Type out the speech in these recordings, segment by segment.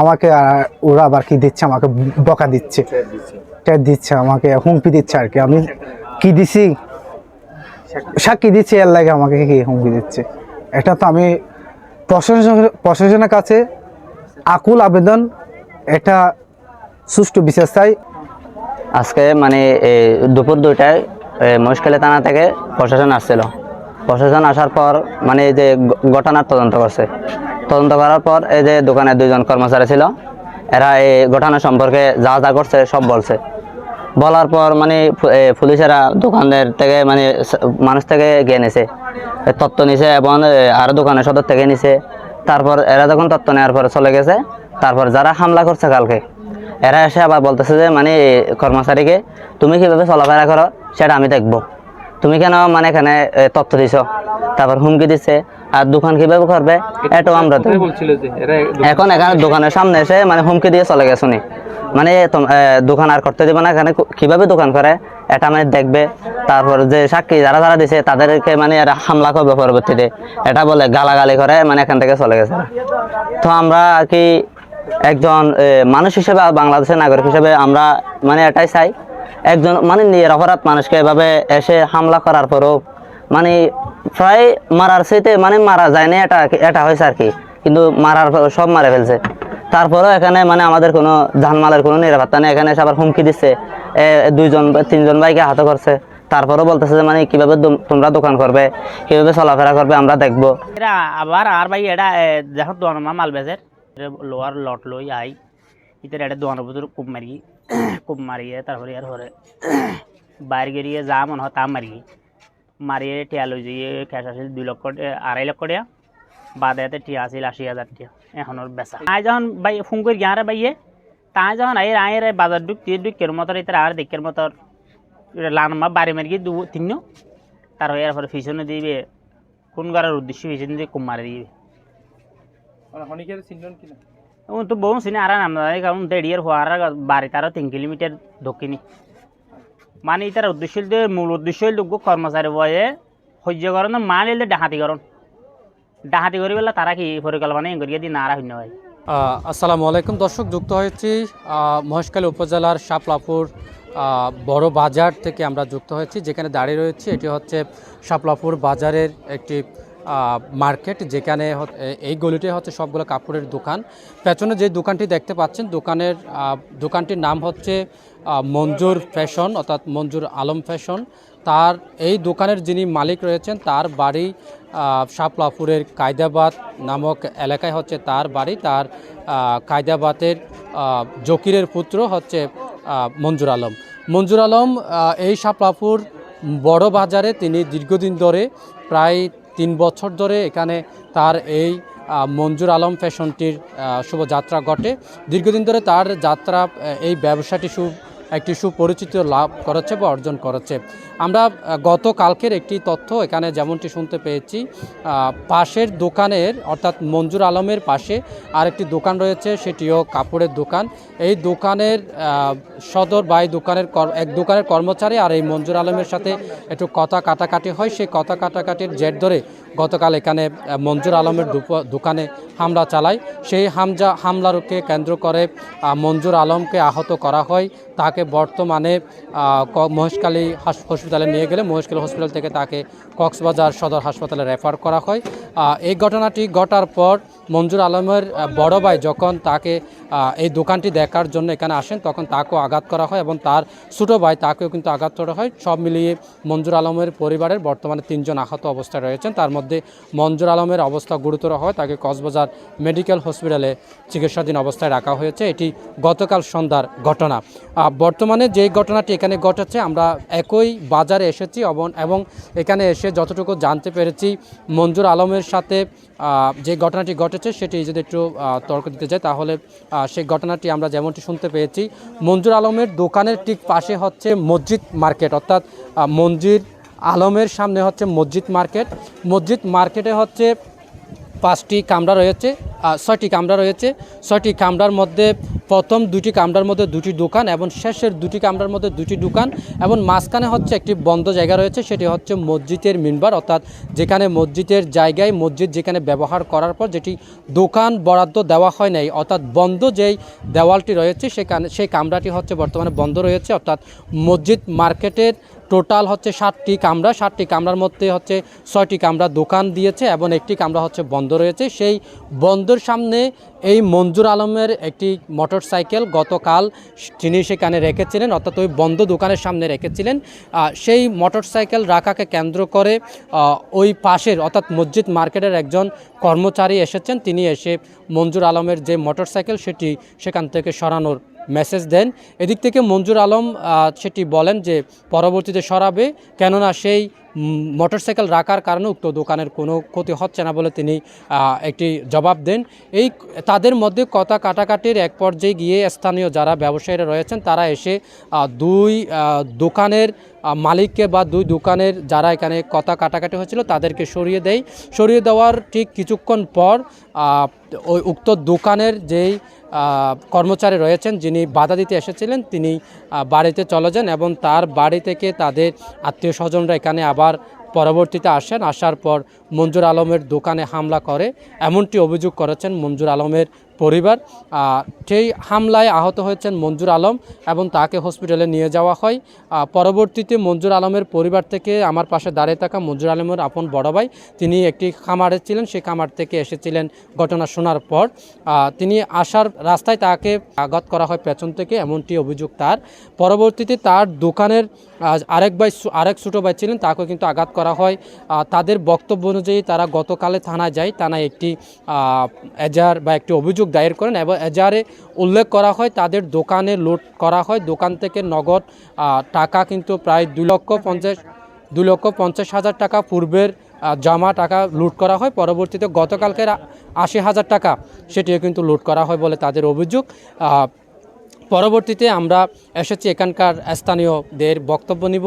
আমাকে আর ওরা আবার কি দিচ্ছে? আমাকে বকা দিচ্ছে। ট্যাগ দিচ্ছে। আমাকে হুমকি দিচ্ছে আর কি। আমি কি দিছি? সাক্ষী। দিচ্ছে এর লাগে আমাকে কি হুমকি দিচ্ছে? এটা তো আমি প্রশাসন প্রশাসনের কাছে আকুল আবেদন। এটা সুষ্ঠু বিচার চাই। আজকে মানে এই দুপুর দুইটায় মহেশখালী থানা থেকে প্রশাসন আসছিল। প্রশাসন আসার পর মানে এই যে ঘটনার তদন্ত করছে। তদন্ত করার পর এই যে দোকানে দুইজন কর্মচারী ছিল এরা এই ঘটনা সম্পর্কে যা যা করছে সব বলছে। বলার পর মানে পুলিশেরা দোকানের থেকে মানে মানুষ থেকে গিয়ে নিছে। তথ্য নিছে এবং এ, আরও দোকানের সদর থেকে নিছে। তারপর এরা যখন তথ্য নেওয়ার পর চলে গেছে তারপর যারা হামলা করছে কালকে এরা এসে আবার বলতেছে যে মানে কর্মচারীকে তুমি কীভাবে চলাফেরা করো সেটা আমি দেখব। তুমি কেন মানে এখানে তথ্য দিছ? তারপর হুমকি দিচ্ছে। আর দোকান কীভাবে করবে এটাও আমরা এখন এখানে দোকানের সামনে এসে মানে হুমকি দিয়ে চলে গেছে উনি। মানে দোকান আর করতে দিবে না এখানে কীভাবে দোকান করে এটা মানে দেখবে। তারপর যে সাক্ষী যারা যারা দিছে তাদেরকে মানে এরা হামলা করবে পরবর্তীতে। এটা বলে গালাগালি করে মানে এখান থেকে চলে গেছে। তো আমরা আর কি একজন মানুষ হিসেবে আর বাংলাদেশের নাগরিক হিসেবে আমরা মানে এটাই চাই। একজন মানে নিরপরাধ মানুষকে এভাবে এসে হামলা করার পরও মানে প্রায় মারার চাইতে মানে মারা যায় না, এটা এটা হয়েছে আর কি। কিন্তু মারার সব মারা ফেলছে। তারপরেও এখানে মানে আমাদের কোনো জানমালের কোনো নিরাপত্তা নেই। এখানে এসে আবার হুমকি দিচ্ছে। দুইজন তিনজন ভাইকে হাত করছে। তারপরেও বলতেছে যে মানে কীভাবে তোমরা দোকান করবে, কীভাবে চলাফেরা করবে আমরা দেখব। এরা আবার আর ভাই এটা দোয়ানো মা মাল বেচের লোয়ার লট লই আই। ইতার এটা দোয়ানোর ভিতর কুপ মারি, কুপ মারিয়ে তারপরে আর হরে, বাইরে গিয়ে যা মনে হয় তা মারি। মারিয়ে টিয়া লই যাইয়ে ক্যাশ আসিল দুই লক্ষ আড়াই লক্ষ টিয়া বাদে এতে টিয়া আসিল আশি হাজার টিয়া। এখন ওর বেচা। আই যখন ভাই ফোন করি গিয়ে বাইয়ে তাই যখন আই আয়ের বাজার ডুক দিয়ে ডুকের মতো ইতার আর দেখের মতো লানমা বাড়ি মারি গিয়ে দু তিন তার হয়ে এরপরে পিছনে দিবে কোন করার উদ্দেশ্য পিছনে দিয়ে কুম মারি দিবে। তো বহু সিনে আর নাম কারণ দেড়িয়ার হওয়ার বাড়ি তারা তিন কিলোমিটার দক্ষিণী। মানে এটার উদ্দেশ্য হইলে মূল উদ্দেশ্য হইল কর্মচারী বয়ে সহ্য করেন মাল এলে ডাহাতি করেন। ডাহাতি করি বলে তারা কি পরিকল্পনা করিয়ে দিয়ে না শূন্য হয় আসসালামু আলাইকুম দর্শক, যুক্ত হয়েছি মহেশখালী উপজেলার শাপলাপুর বড় বাজার থেকে আমরা যুক্ত হয়েছি, যেখানে দাঁড়িয়ে রয়েছি। এটি হচ্ছে শাপলাপুর বাজারের একটি মার্কেট যেখানে এই গলিটি হচ্ছে সবগুলো কাপড়ের দোকান। পেছনে যে দোকানটি দেখতে পাচ্ছেন, দোকানের দোকানটির নাম হচ্ছে মঞ্জুর ফ্যাশন, অর্থাৎ মঞ্জুর আলম ফ্যাশন। তার এই দোকানের যিনি মালিক রয়েছেন, তার বাড়ি শাপলাপুরের কায়দাবাদ নামক এলাকায় হচ্ছে তার বাড়ি। তার কায়দাবাদের জকিরের পুত্র হচ্ছে মঞ্জুর আলম। মঞ্জুর আলম এই শাপলাপুর বড় বাজারে তিনি দীর্ঘদিন ধরে প্রায় তিন বছর ধরে এখানে তার এই মঞ্জুর আলম ফ্যাশনটির শুভযাত্রা ঘটে। দীর্ঘদিন ধরে তার যাত্রা এই ব্যবসাটি সু একটি সুপরিচিত লাভ করেছে বা অর্জন করেছে। আমরা আহ, গতকালকের একটি তথ্য এখানে যেমনটি শুনতে পেয়েছি পাশের দোকানের অর্থাৎ মঞ্জুর আলমের পাশে আরেকটি দোকান রয়েছে সেটিও কাপড়ের দোকান। এই দোকানের সদর বা এই দোকানের এক দোকানের কর্মচারী আর এই মঞ্জুর আলমের সাথে একটু কথা কাটাকাটি হয়। সেই কথা কাটাকাটির জের ধরে গতকাল এখানে মঞ্জুর আলমের দোকানে হামলা চালায়। সেই হামজা হামলারকে কেন্দ্র করে মঞ্জুর আলমকে আহত করা হয়। তাকে বর্তমানে মহেশকালী হসপিটালে নিয়ে গেলে মহেশকালী হসপিটাল থেকে তাকে কক্সবাজার সদর হাসপাতালে রেফার করা হয়। এই ঘটনাটি ঘটার পর মঞ্জুর আলমের বড় ভাই যখন তাকে এই দোকানটি দেখার জন্য এখানে আসেন, তখন তাকেও আঘাত করা হয় এবং তার ছোটো ভাই তাকেও কিন্তু আঘাত করা হয়। সব মিলিয়ে মঞ্জুর আলমের পরিবারের বর্তমানে তিনজন আহত অবস্থায় রয়েছেন। তার মধ্যে মঞ্জুর আলমের অবস্থা গুরুতর হয় তাকে কক্সবাজার মেডিকেল হসপিটালে চিকিৎসাধীন অবস্থায় রাখা হয়েছে। এটি গতকাল সন্ধ্যার ঘটনা। বর্তমানে যে ঘটনাটি এখানে ঘটেছে, আমরা একই বাজারে এসেছি এবং এখানে এসে যতটুকু জানতে পেরেছি, মঞ্জুর আলমের সাথে যে ঘটনাটি ঘটেছে সেটি যদি একটু তর্ক দিতে যায় তাহলে সেই ঘটনাটি আমরা যেমনটি শুনতে পেয়েছি, মঞ্জুর আলমের দোকানের ঠিক পাশে হচ্ছে মসজিদ মার্কেট, অর্থাৎ মঞ্জির আলমের সামনে হচ্ছে মসজিদ মার্কেট। মসজিদ মার্কেটে হচ্ছে পাঁচটি কামরা রয়েছে ছয়টি কামরা রয়েছে। ছয়টি কামরার মধ্যে প্রথম দুটি কামরার মধ্যে দুটি দোকান এবং শেষের দুটি কামরার মধ্যে দুটি দোকান এবং মাঝখানে হচ্ছে একটি বন্ধ জায়গা রয়েছে, সেটি হচ্ছে মসজিদের মিনবার, অর্থাৎ যেখানে মসজিদের জায়গায় মসজিদ যেখানে ব্যবহার করার পর যেটি দোকান বরাদ্দ দেওয়া হয় নাই, অর্থাৎ বন্ধ যেই দেওয়ালটি রয়েছে, সেখানে সেই কামরাটি হচ্ছে বর্তমানে বন্ধ রয়েছে, অর্থাৎ মসজিদ মার্কেটের টোটাল হচ্ছে ষাটটি কামরা ষাটটি কামরার মধ্যে হচ্ছে ছয়টি কামরা দোকান দিয়েছে এবং একটি কামরা হচ্ছে বন্ধ রয়েছে। সেই বন্ধের সামনে এই মঞ্জুর আলমের একটি মোটর সাইকেল গতকাল তিনি সেখানে রেখেছিলেন, অর্থাৎ ওই বন্ধ দোকানের সামনে রেখেছিলেন। সেই মোটর সাইকেল রাখাকে কেন্দ্র করে ওই পাশের, অর্থাৎ মসজিদ মার্কেটের একজন কর্মচারী এসেছেন। তিনি এসে মঞ্জুর আলমের যে মোটর সাইকেল সেটি সেখান থেকে সরানোর মেসেজ দেন। এদিক থেকে মঞ্জুর আলম সেটি বলেন যে পরবর্তীতে সরাবে কেননা সেই মোটরসাইকেল রাখার কারণে উক্ত দোকানের কোনো ক্ষতি হচ্ছে না বলে তিনি একটি জবাব দেন। এই তাদের মধ্যে কথা কাটাকাটির এক পর্যায়ে গিয়ে স্থানীয় যারা ব্যবসায়ীরা রয়েছেন, তারা এসে দুই দোকানের মালিককে বা দুই দোকানের যারা এখানে কথা কাটাকাটি হয়েছিল, তাদেরকে সরিয়ে দেয়। সরিয়ে দেওয়ার ঠিক কিছুক্ষণ পর ওই উক্ত দোকানের যেই কর্মচারী রয়েছেন, যিনি বাধা দিতে এসেছিলেন, তিনি বাড়িতে চলে যান এবং তার বাড়ি থেকে তাদের আত্মীয় স্বজনরা এখানে আবার পরবর্তীতে আসেন। আসার পর মঞ্জুর আলমের দোকানে হামলা করে। এমনটি অভিযোগ করেছেন মঞ্জুর আলমের পরিবার আহ, সেই হামলায় আহত হয়েছেন মঞ্জুর আলম এবং তাকে হসপিটালে নিয়ে যাওয়া হয়। পরবর্তীতে মঞ্জুর আলমের পরিবার থেকে আমার পাশে দাঁড়িয়ে থাকা মঞ্জুর আলমের আপন বড় ভাই তিনি একটি খামারে ছিলেন সেই খামার থেকে এসেছিলেন ঘটনা শোনার পর। তিনি আসার রাস্তায় তাকে আঘাত করা হয় পেছন থেকে এমনটি অভিযোগ তার। পরবর্তীতে তার দোকানের আরেক ভাই আরেক ছোটো ভাই ছিলেন তাকেও কিন্তু আঘাত করা হয়। তাদের বক্তব্য অনুযায়ী তারা গতকালে থানায় যায় থানায় একটি এজার বা একটি অভিযোগ দায়ের করেন এবং এজাহারে উল্লেখ করা হয়, তাদের দোকানে লোড করা হয়। দোকান থেকে নগদ টাকা কিন্তু প্রায় দু লক্ষ পঞ্চাশ দু লক্ষ পঞ্চাশ হাজার টাকা পূর্বের জামা টাকা লুট করা হয়। পরবর্তীতে গতকালকের আশি হাজার টাকা সেটিও কিন্তু লুট করা হয় বলে তাদের অভিযোগ। পরবর্তীতে আমরা এসেছি এখানকার স্থানীয়দের বক্তব্য নিব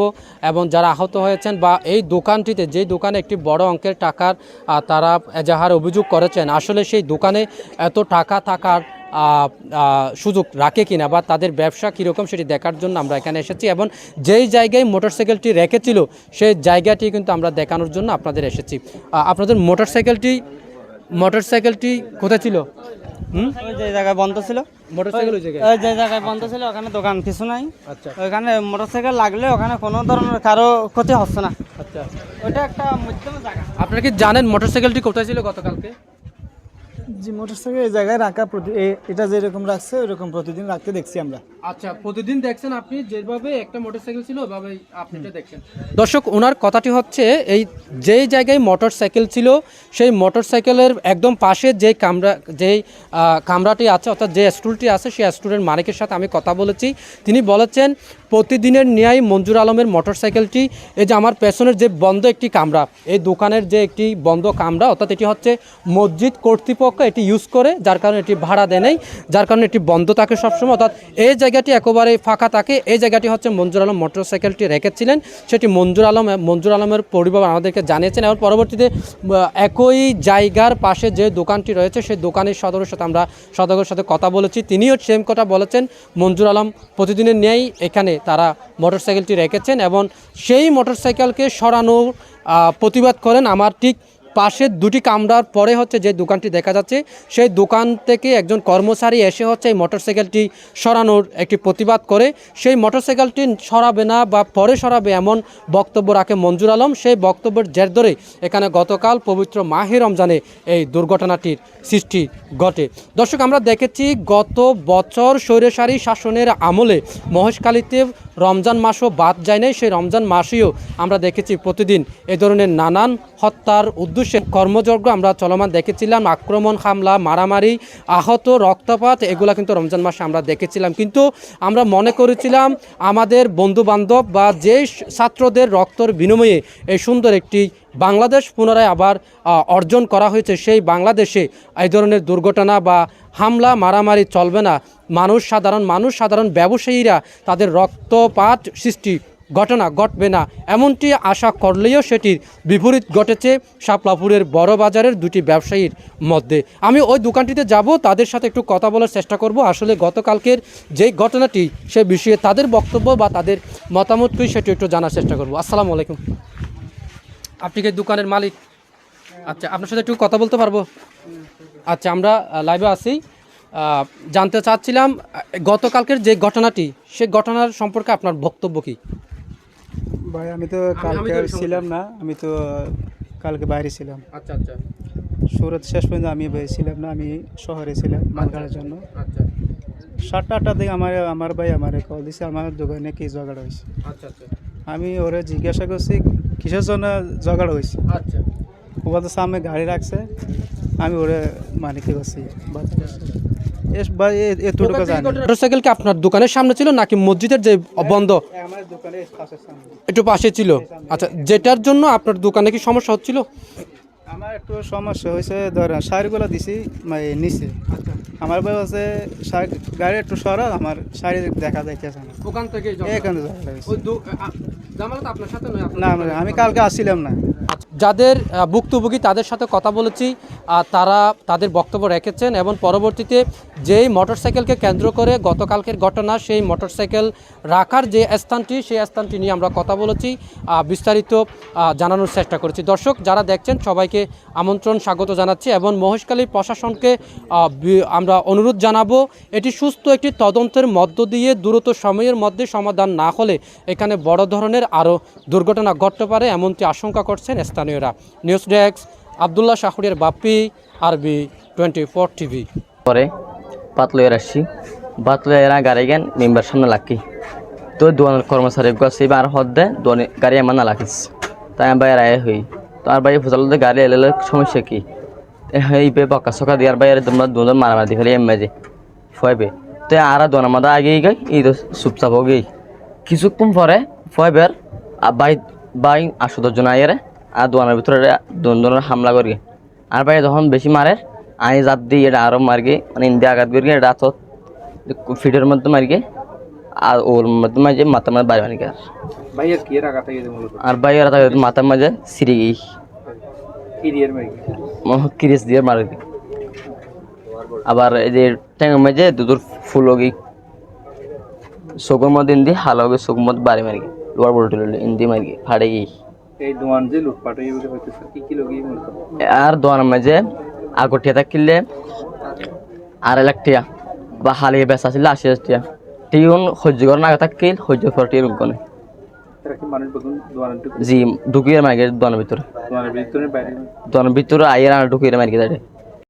এবং যারা আহত হয়েছেন বা এই দোকানটিতে যেই দোকানে একটি বড় অঙ্কের টাকার তারা এজাহার অভিযোগ করেছেন, আসলে সেই দোকানে এত টাকা থাকার সুযোগ রাখে কিনা বা তাদের ব্যবসা কীরকম সেটি দেখার জন্য আমরা এখানে এসেছি এবং যেই জায়গায় মোটরসাইকেলটি রেখেছিল, সেই জায়গাটি কিন্তু আমরা দেখানোর জন্য আপনাদের এসেছি। আপনাদের মোটরসাইকেলটি মোটরসাইকেলটি কোথায় ছিল? হুম? ওই যে জায়গায় বন্ধ ছিল। মোটরসাইকেল ওই জায়গায়? ওই যে জায়গায় বন্ধ ছিল ওখানে দোকান কিছু নাই। আচ্ছা। মোটরসাইকেল লাগলে ওখানে কোনো ধরনের কারও ক্ষতি হচ্ছে না। আচ্ছা। ওইটা একটা মধ্যম জায়গা। আপনারা কি জানেন মোটরসাইকেলটি কোথায় ছিল গতকালকে? জি মোটরসাইকেল এই জায়গায় রাখা প্রতি এ- এটা যেরকম রাখছে ওইরকম প্রতিদিন রাখতে দেখছি আমরা। আচ্ছা প্রতিদিন দেখছেন আপনি যেভাবে একটা মোটরসাইকেল ছিল ওইভাবেই আপনি দেখছেন। দর্শক ওনার কথাটি হচ্ছে এই যেই জায়গায় মোটরসাইকেল ছিল সেই মোটরসাইকেলের একদম পাশে যেই কামরা যেই কামরাটি আছে অর্থাৎ যে স্টুলটি আছে সেই স্টুলের মালিকের সাথে আমি কথা বলেছি। তিনি বলেছেন প্রতিদিনের ন্যায় মঞ্জুর আলমের মোটরসাইকেলটি এই যে আমার পেছনের যে বন্ধ একটি কামরা এই দোকানের যে একটি বন্ধ কামরা অর্থাৎ এটি হচ্ছে মসজিদ কর্তৃপক্ষ এটি ইউজ করে, যার কারণে এটি ভাড়া দেয় নাই, যার কারণে এটি বন্ধ থাকে সবসময়। অর্থাৎ এই জায়গাটি একেবারে ফাঁকা থাকে। এই জায়গাটি হচ্ছে মঞ্জুর আলম মোটরসাইকেলটি রেখেছিলেন। সেটি মঞ্জুর আলম, মঞ্জুর আলমের পরিবার আমাদেরকে জানিয়েছেন। এবং পরবর্তীতে একই জায়গার পাশে যে দোকানটি রয়েছে, সেই দোকানের সদরের সাথে আমরা সদরের সাথে কথা বলেছি। তিনিও সেম কথা বলেছেন। মঞ্জুর আলম প্রতিদিনের ন্যায় এখানে তারা মোটরসাইকেলটি রেখেছেন এবং সেই মোটরসাইকেলকে সরানোর প্রতিবাদ করেন। আমার ঠিক পাশের দুটি কামরার পরে হচ্ছে যে দোকানটি দেখা যাচ্ছে, সেই দোকান থেকে একজন কর্মচারী এসে হচ্ছে এই মোটরসাইকেলটি সরানোর একটি প্রতিবাদ করে। সেই মোটরসাইকেলটি সরাবে না বা পরে সরাবে এমন বক্তব্য রাখে মঞ্জুর আলম। সেই বক্তব্যের জের ধরে এখানে গতকাল পবিত্র মাহে রমজানে এই দুর্ঘটনাটির সৃষ্টি ঘটে। দর্শক, আমরা দেখেছি গত বছর স্বৈরশালী শাসনের আমলে মহেশখালীতে রমজান মাসও বাদ যায় নাই। সেই রমজান মাসেও আমরা দেখেছি প্রতিদিন এ ধরনের নানান হত্যার উদ্দেশ্যে কর্মযজ্ঞ আমরা চলমান দেখেছিলাম, আক্রমণ, হামলা, মারামারি, আহত, রক্তপাত, এগুলা কিন্তু রমজান মাসে আমরা দেখেছিলাম। কিন্তু আমরা মনে করেছিলাম আমাদের বন্ধু বান্ধব বা যে ছাত্রদের রক্তর বিনিময়ে এই সুন্দর একটি বাংলাদেশ পুনরায় আবার অর্জন করা হয়েছে, সেই বাংলাদেশে এই ধরনের দুর্ঘটনা বা হামলা, মারামারি চলবে না। মানুষ সাধারণ মানুষ সাধারণ ব্যবসায়ীরা তাদের রক্তপাত সৃষ্টি ঘটনা ঘটবে না। এমনটি আশা করলেও সেটির বিপরীত ঘটেছে শাপলাপুরের বড় বাজারের দুটি ব্যবসায়ীর মধ্যে। আমি ওই দোকানটিতে যাব, তাদের সাথে একটু কথা বলার চেষ্টা করব। আসলে গতকালকের যেই ঘটনাটি সে বিষয়ে তাদের বক্তব্য বা তাদের মতামত কি সেটি একটু জানার চেষ্টা করব। আসসালামু আলাইকুম। আপনি কি দোকানের মালিক? আচ্ছা আপনার সাথে একটু কথা বলতে পারব? আচ্ছা আমরা লাইভে আছি। জানতে চাচ্ছিলাম গতকালকের যে ঘটনাটি, সে ঘটনার সম্পর্কে আপনার বক্তব্য কি? ভাই আমি তো কালকে ছিলাম না আমি তো কালকে বাইরে ছিলাম। আচ্ছা আচ্ছা। সুরত শেষ পর্যন্ত আমি ছিলাম না আমি শহরে ছিলাম মাল কাটার জন্য। আচ্ছা। সাতটা আটটার দিকে আমার আমার ভাই আমার কল দিছে আমার দোকানে কি জগাড় হয়েছে আচ্ছা আচ্ছা। আমি ওরে জিজ্ঞাসা করছি কিসের জন্য জগাড় হয়েছে আচ্ছা। ওবার তো সামনে গাড়ি রাখছে। আমি ওরে মানে কি করছি বাচ্চা এস ভাই এ- এতটুকু জানি। মোটরসাইকেল কি আপনার দোকানের সামনে ছিল নাকি মসজিদের যে বন্ধ? আমার দোকানে পাশের সামনে। একটু পাশে ছিল। আচ্ছা যেটার জন্য আপনার দোকানে কি সমস্যা হচ্ছিল? আমার একটু সমস্যা হয়েছে ধরেন শাড়িগুলো দিছি মানে নিচে। আমার ভাই হচ্ছে গাড়ি একটু সরা আমার শাড়ি দেখা যাইতেছে না। ওখান থেকে এখানে না আমি কালকে আসছিলাম না। যাদের ভুক্তভোগী তাদের সাথে কথা বলেছি তারা তাদের বক্তব্য রেখেছেন এবং পরবর্তীতে যেই মোটরসাইকেলকে কেন্দ্র করে গতকালকের ঘটনা, সেই মোটরসাইকেল রাখার যে স্থানটি, সেই স্থানটি নিয়ে আমরা কথা বলেছি বিস্তারিত জানানোর চেষ্টা করেছি। দর্শক, যারা দেখছেন, সবাইকে আমন্ত্রণ, স্বাগত জানাচ্ছি এবং মহেশখালী প্রশাসনকে আমরা অনুরোধ জানাব, এটি সুস্থ একটি তদন্তের মধ্য দিয়ে দ্রুত সময়ের মধ্যে সমাধান না হলে এখানে বড় ধরনের আরও দুর্ঘটনা ঘটতে পারে, এমনটি আশঙ্কা করছেন স্থানীয়রা। News desk Abdullah শাহুরের Bappi, R B twenty four TV. পরে পাতলয়ের আসছি। পাতলয়ের গাড়ি গেন, মেম্বার সামনে লাগি। তো দোয়ানের কর্মচারী গেছে আর হদ দে, দোয়ানে গাড়ি আমার না লাখিস তাই আমি বাইরে আয় হই। তো আর বাইরে ফুসাল গাড়ি এলে সমস্যা কি? এই বে বকা সকা আর বাইরে তোমরা দুজন মারামারি খালি এম বাজে ফয়বে তো আর দোয়ানের মধ্যে আগেই গাই, এই তো চুপচাপ হো গেই কিছুক্ষণ পরে ফয়বের বাই বাই আশো দশজন আইয়ারে আর দোয়ানের ভিতরে দুজনের হামলা করি। আর ভাই যখন বেশি মারে আই জাত দিয়ে এটা আরও মারগে মানে ইন্ডিয়া আঘাত করি এটা তো ফিটের মধ্যে মারগে আর ওর মধ্যে মাঝে মাথার মধ্যে বাইরে মারগে আর। মূলত? আর মাথার মাঝে সিঁড়ি গেই কিরিস দিয়ে মারে আবার এই যে ট্যাঙ্গের মাঝে দুধুর ফুল গেই চোখের মধ্যে ইন্দি হালা হবে চোখের মধ্যে বাড়ি মারি লোয়ার বড় ইন্দি মারি ফাড়ে গেই এই দোয়ান যে লুটপাট গেছে হইতেছে কি কি লগি আর দোয়ানের মাঝে আগটিয়া থাকিলে আড়াই লাখ টিয়া বা হালিয়ে বেচা ছিল আশি হাজার টিয়া। টিউন সহ্য করার আগে থাকিল সহ্য করার দোয়ানের ঢুকে জি ঢুকিয়ে মারি দোয়ানের ভিতরে। দোয়ানের ভিতরে আইয়ের আর ঢুকিয়ে মারি দেয়